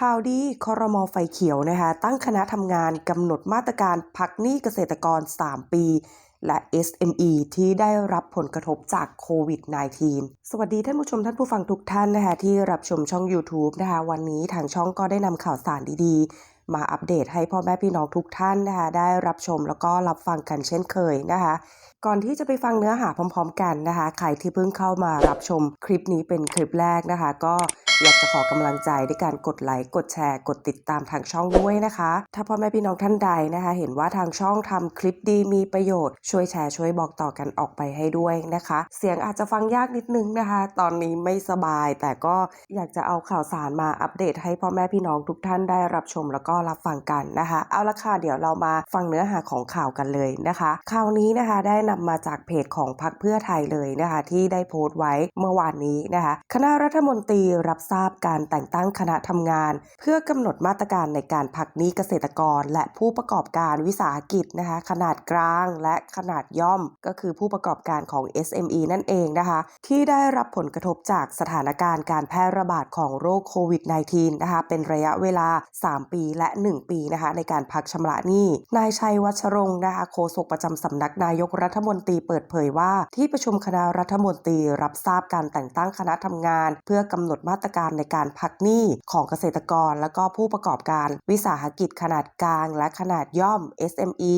ข่าวดีคอรมอไฟเขียวนะคะ ตั้งคณะทำงานกำหนดมาตรการพักหนี้เกษตรกร 3 ปี และ SME ที่ได้รับผลกระทบจากโควิด -19 สวัสดีท่านผู้ชมท่านผู้ฟังทุกท่านนะคะที่รับชมช่อง YouTube นะคะวันนี้ทางช่องก็ได้นำข่าวสารดีๆ มาอัปเดตให้พ่อแม่พี่น้องทุกท่านนะคะได้รับชมแล้วก็รับฟังกันเช่นเคยนะคะก่อนที่จะไปฟังเนื้อหาพร้อม ๆ กันนะคะ ใครที่เพิ่งเข้ามารับชมคลิปนี้เป็นคลิปแรกนะคะ ก็ อยากจะขอกำลังใจด้วยการกดไลค์กดแชร์ กดติดตามทางช่องด้วยนะคะ ถ้าพ่อแม่พี่น้องท่านใดนะคะ เห็นว่าทางช่องทำคลิปดีมีประโยชน์ ช่วยแชร์ช่วยบอกต่อกันออกไปให้ด้วยนะคะ เสียงอาจจะฟังยากนิดนึงนะคะ ตอนนี้ไม่สบาย แต่ก็อยากจะเอาข่าวสารมาอัปเดตให้พ่อแม่พี่น้องทุกท่านได้รับชมแล้วก็รับฟังกันนะคะ เอาละค่ะเดี๋ยวเรามาฟังเนื้อหาของข่าวกันเลยนะคะข่าวนี้นะคะได้นำมาจากเพจของพรรคเพื่อไทยเลยนะคะ ที่ได้โพสต์ไว้เมื่อวานนี้นะคะ คณะรัฐมนตรีรับทราบการแต่งตั้งคณะทำงาน เพื่อกำหนดมาตรการในการพักหนี้เกษตรกร และผู้ประกอบการวิสาหกิจนะคะ ขนาดกลางและขนาดย่อม ก็คือผู้ประกอบการของ SME นั่นเองนะคะ ที่ได้รับผลกระทบจากสถานการณ์การแพร่ระบาดของโรคโควิด -19 นะคะ เป็นระยะเวลา 3 ปีและ 1 ปีนะคะ ในการพักชำระหนี้ นายชัยวัชรงค์นะคะโฆษกประจำสำนักนายกรัฐมนตรีเปิดเผยว่า ที่ประชุมคณะรัฐมนตรีรับทราบการแต่งตั้งคณะทำงาน เพื่อกำหนดมาตรการในการพักหนี้ของเกษตรกร และก็ผู้ประกอบการวิสาหกิจขนาดกลาง และขนาดย่อม SME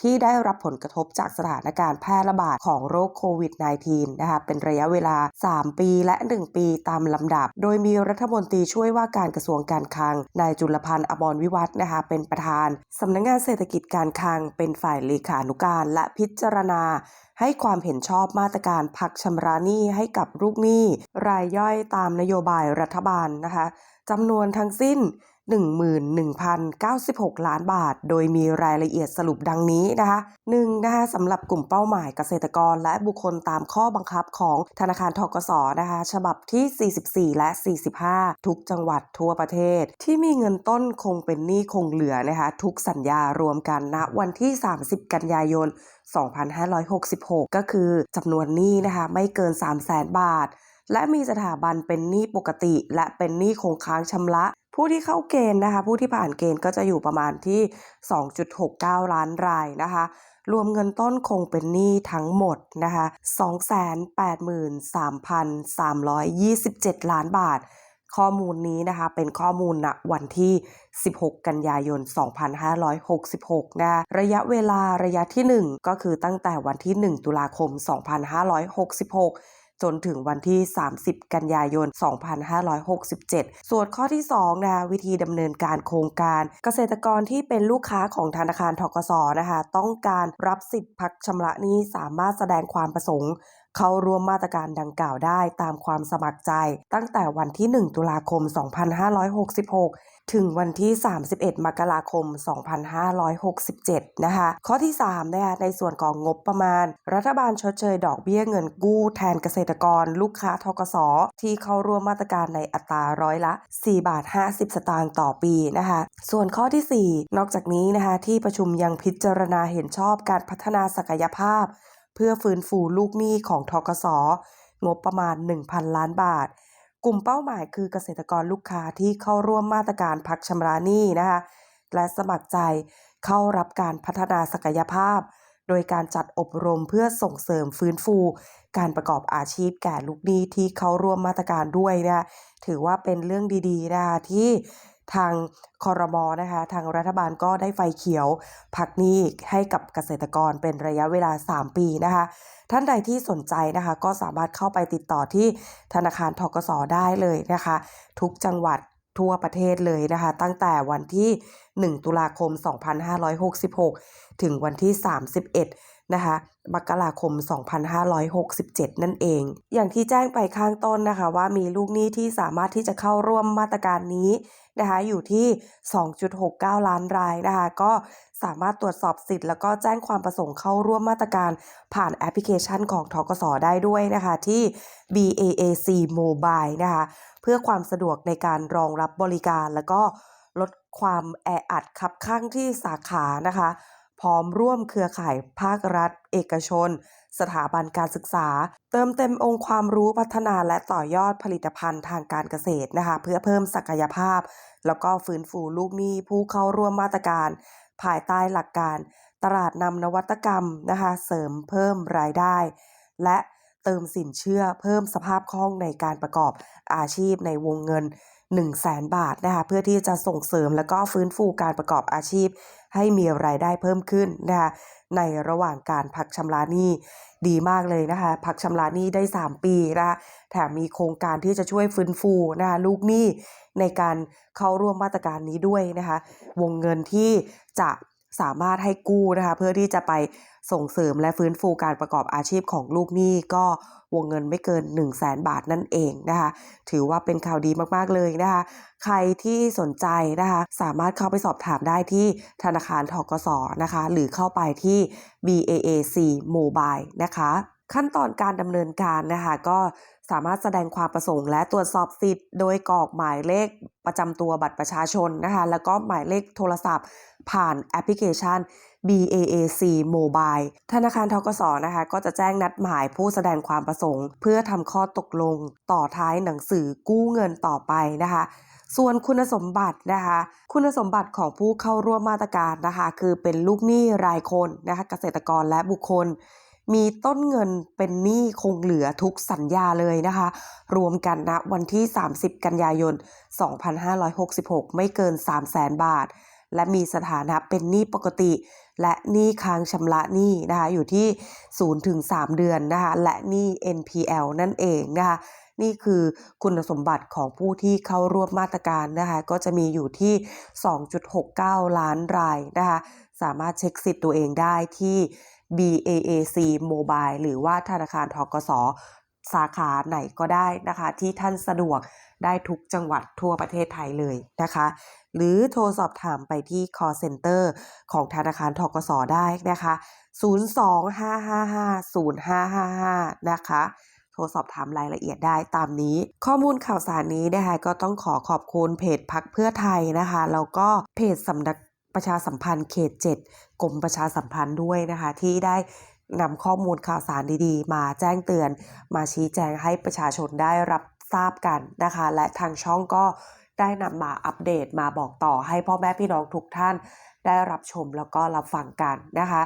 ที่ได้รับผลกระทบจากสถานการณ์แพร่ระบาดของโรคโควิด -19 นะคะเป็นระยะเวลา 3 ปีและ 1 ปีตามลำดับ โดยมีรัฐมนตรีช่วยว่าการกระทรวงการคลัง นายจุลพันธ์อมรวิวัฒน์นะคะเป็นประธานสำนักงงานเศรษฐกิจการคลัง เป็นฝ่ายเลขานุการและพิจารณาให้ความเห็นชอบมาตรการพักชำระหนี้ให้กับลูกหนี้ รายย่อยตามนโยบายรัฐบาลนะคะจำนวนทั้งสิ้น 11,096 ล้านบาท โดยมีรายละเอียดสรุปดังนี้นะคะ1นะคะสำหรับกลุ่มเป้าหมายเกษตรกรและบุคคลตามข้อบังคับของธนาคารทกสนะคะ ฉบับที่ 44 และ 45 ทุกจังหวัดทั่วประเทศ ที่มีเงินต้นคงเป็นหนี้คงเหลือนะคะ ทุกสัญญารวมกันณวันที่ 30 กันยายน 2566 ก็คือจำนวนหนี้นะคะไม่เกิน 300,000 บาทและมีสถาบันเป็นหนี้ปกติ และเป็นหนี้คงค้างชำระ ผู้ที่เข้าเกณฑ์นะคะ ผู้ที่ผ่านเกณฑ์ก็จะอยู่ประมาณที่ 2.69 ล้านรายนะคะรวมเงินต้นคงเป็นหนี้ทั้งหมดนะคะ283,327 ล้านบาท ข้อมูลนี้นะคะ เป็นข้อมูลณวันที่ 16 กันยายน 2566 นะระยะเวลาระยะที่ 1 ก็คือตั้งแต่วันที่ 1 ตุลาคม 2566 จนถึงวันที่ 30 กันยายน 2567 ส่วนข้อที่2นะวิธีดำเนินการโครงการ เกษตรกรที่เป็นลูกค้าของธนาคารทกสนะคะต้องการรับสิทธิ์พักชำระหนี้สามารถแสดงความประสงค์ เข้าร่วมมาตรการดังกล่าวได้ตามความสมัครใจ ตั้งแต่วันที่ 1 ตุลาคม 2566 ถึงวันที่ 31 มกราคม 2567 นะคะ ข้อที่3นะคะในส่วนของงบประมาณ รัฐบาลชดเชยดอกเบี้ยเงินกู้แทนเกษตรกร ลูกค้าทกสที่เข้าร่วมมาตรการในอัตราร้อยละ 4 บาท 50 สตางค์ต่อปีนะคะ ส่วนข้อที่ 4 นอกจากนี้นะคะที่ประชุมยังพิจารณาเห็นชอบการพัฒนาศักยภาพ เพื่อฟื้นฟูลูกหนี้ของทกสงบประมาณ 1,000 ล้านบาท กลุ่มเป้าหมายคือเกษตรกรลูกค้าที่เข้าร่วมมาตรการพักชำระหนี้นะคะ และสมัครใจเข้ารับการพัฒนาศักยภาพ โดยการจัดอบรมเพื่อส่งเสริมฟื้นฟู การประกอบอาชีพแก่ลูกหนี้ที่เข้าร่วมมาตรการด้วยนะถือว่าเป็นเรื่องดีๆนะคะที่ ทางคอรมอนะคะ ทางรัฐบาลก็ได้ไฟเขียวพักหนี้ให้กับเกษตรกรเป็นระยะเวลา 3 ปีนะคะ ท่านใดที่สนใจนะคะก็สามารถเข้าไปติดต่อที่ธนาคารทกสได้เลยนะคะ ทุกจังหวัดทั่วประเทศเลยนะคะ ตั้งแต่วันที่ 1 ตุลาคม 2566 ถึงวันที่ 31 นะคะมกราคม 2567 นั่นเอง อย่างที่แจ้งไปข้างต้นนะคะว่ามีลูกหนี้ที่สามารถที่จะเข้าร่วมมาตรการนี้ นะคะอยู่ที่ 2.69 ล้านรายนะคะก็สามารถตรวจสอบสิทธิ์แล้วก็แจ้งความประสงค์เข้าร่วมมาตรการผ่านแอปพลิเคชันของทกสได้ด้วยนะคะที่ BAAC Mobile นะคะเพื่อความสะดวกในการรองรับบริการแล้วก็ลดความแออัดคับข้างที่สาขานะคะ พร้อมร่วมเครือข่ายภาครัฐ เอกชน สถาบันการศึกษา เติมเต็มองค์ความรู้พัฒนาและต่อยอดผลิตภัณฑ์ทางการเกษตรนะคะ เพื่อเพิ่มศักยภาพ แล้วก็ฟื้นฟูลูกหนี้ผู้เข้าร่วมมาตรการ ภายใต้หลักการ ตลาดนำนวัตกรรมนะคะเสริมเพิ่มรายได้ และเติมสินเชื่อเพิ่มสภาพคล่องในการประกอบอาชีพในวงเงิน 1 0 0 0 0แสนบาทนะคะเพื่อที่จะส่งเสริมแล้วก็ฟื้นฟูการประกอบอาชีพ ให้มีรายได้เพิ่มขึ้นนะคะในระหว่างการพักชำระหนี้ดีมากเลยนะคะพักชำระหนี้ได้ 3 ปีนะคะแถมมีโครงการที่จะช่วยฟื้นฟูนะคะลูกหนี้ในการเข้าร่วมมาตรการนี้ด้วยนะคะวงเงินที่จะ สามารถให้กู้นะคะเพื่อที่จะไปส่งเสริมและฟื้นฟูการประกอบอาชีพของลูกหนี้ก็วงเงินไม่เกิน 1 0 0 0 0แสนบาทนั่นเองนะคะถือว่าเป็นข่าวดีมากๆเลยนะคะใครที่สนใจนะคะสามารถเข้าไปสอบถามได้ที่ธนาคารทกสนะคะหรือเข้าไปที่ BAAC Mobile นะคะขั้นตอนการดำเนินการนะคะก็สามารถแสดงความประสงค์และตรวจสอบสิทธิ์ โดยกรอกหมายเลขประจำตัวบัตรประชาชนนะคะแล้วก็หมายเลขโทรศัพท์ ผ่านแอปพลิเคชัน BAAC Mobile ธนาคารทกสนะคะ ก็จะแจ้งนัดหมายผู้แสดงความประสงค์ เพื่อทำข้อตกลงต่อท้ายหนังสือกู้เงินต่อไปนะคะส่วนคุณสมบัตินะคะ คุณสมบัติของผู้เข้าร่วมมาตรการนะคะ คือเป็นลูกหนี้รายคนนะคะ เกษตรกรและบุคคล มีต้นเงินเป็นหนี้คงเหลือทุกสัญญาเลยนะคะ รวมกันณวันที่ 30 กันยายน 2566 ไม่เกิน 3 0 0แสนบาท และมีสถานะเป็นหนี้ปกติ และหนี้ค้างชำระหนี้นะคะอยู่ที่0ถึง3เดือนนะคะและหนี้ NPL นั่นเองนะคะนี่คือคุณสมบัติของผู้ที่เข้าร่วมมาตรการนะคะก็จะมีอยู่ที่ 2.69 ล้านรายนะคะสามารถเช็คสิทธิ์ตัวเองได้ที่ BAAC Mobile หรือว่าธนาคารทกส สาขาไหนก็ได้นะคะ ที่ท่านสะดวกได้ทุกจังหวัดทั่วประเทศไทยเลยนะคะ หรือโทรสอบถามไปที่ call center ของธนาคารทกสได้นะคะ 025550555 นะคะ โทรสอบถามรายละเอียดได้ตามนี้ ข้อมูลข่าวสารนี้นะคะก็ต้องขอขอบคุณเพจพักเพื่อไทยนะคะ แล้วก็เพจสำนักประชาสัมพันธ์เขต 7กรมประชาสัมพันธ์ด้วยนะคะ ที่ได้ นำข้อมูลข่าวสารดีๆ มาแจ้งเตือน มาชี้แจงให้ประชาชนได้รับทราบกันนะคะ และทางช่องก็ ได้นำมาอัปเดตมาบอกต่อให้พ่อแม่พี่น้องทุกท่านได้รับชมแล้วก็รับฟังกันนะคะ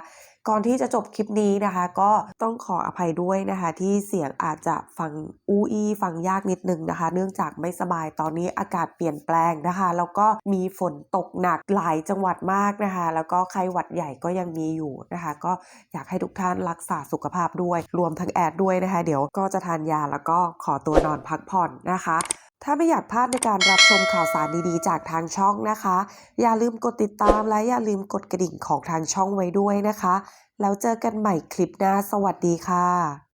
ก่อนที่จะจบคลิปนี้นะคะ ก็ต้องขออภัยด้วยนะคะ ที่เสียงอาจจะฟังอูอีฟังยากนิดนึงนะคะ เนื่องจากไม่สบายตอนนี้อากาศเปลี่ยนแปลงนะคะ แล้วก็มีฝนตกหนักหลายจังหวัดมากนะคะ แล้วก็ไข้หวัดใหญ่ก็ยังมีอยู่นะคะ ก็อยากให้ทุกท่านรักษาสุขภาพด้วย รวมทั้งแอดด้วยนะคะ เดี๋ยวก็จะทานยาแล้วก็ขอตัวนอนพักผ่อนนะคะ ถ้าไม่อยากพลาดในการรับชมข่าวสารดีๆ จากทางช่องนะคะ อย่าลืมกดติดตามและอย่าลืมกดกระดิ่งของทางช่องไว้ด้วยนะคะ แล้วเจอกันใหม่คลิปหน้า สวัสดีค่ะ